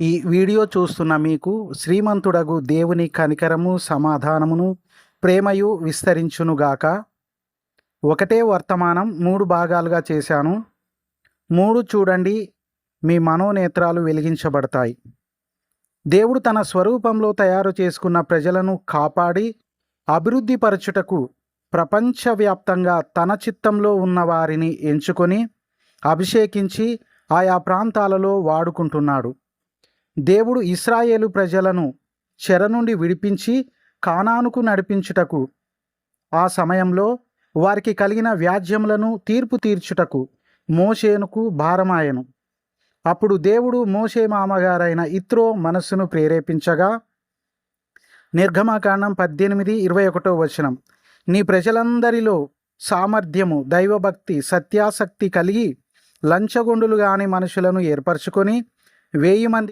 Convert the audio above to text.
ఈ వీడియో చూస్తున్న మీకు శ్రీమంతుడగు దేవుని కనికరము సమాధానమును ప్రేమయు విస్తరించునుగాక ఒకటే వర్తమానం మూడు భాగాలుగా చేశాను. మూడు చూడండి మీ మనోనేత్రాలు వెలిగించబడతాయి. దేవుడు తన స్వరూపంలో తయారు చేసుకున్న ప్రజలను కాపాడి అభివృద్ధిపరచుటకు ప్రపంచవ్యాప్తంగా తన చిత్తంలో ఉన్న వారిని ఎంచుకొని అభిషేకించి ఆయా ప్రాంతాలలో వాడుకుంటున్నాడు. దేవుడు ఇస్రాయేలు ప్రజలను చెర నుండి విడిపించి కానానుకు నడిపించుటకు. ఆ సమయంలో వారికి కలిగిన వ్యాజ్యములను తీర్పు తీర్చుటకు మోషేనుకు భారమాయను. అప్పుడు దేవుడు మోషే మామగారైన ఇత్రో మనస్సును ప్రేరేపించగా నిర్గమాకాండం పద్దెనిమిది ఇరవై ఒకటో వచనం. నీ ప్రజలందరిలో సామర్థ్యము దైవభక్తి సత్యాసక్తి కలిగి లంచగొండులు కాని మనుషులను ఏర్పరచుకొని వేయి మంది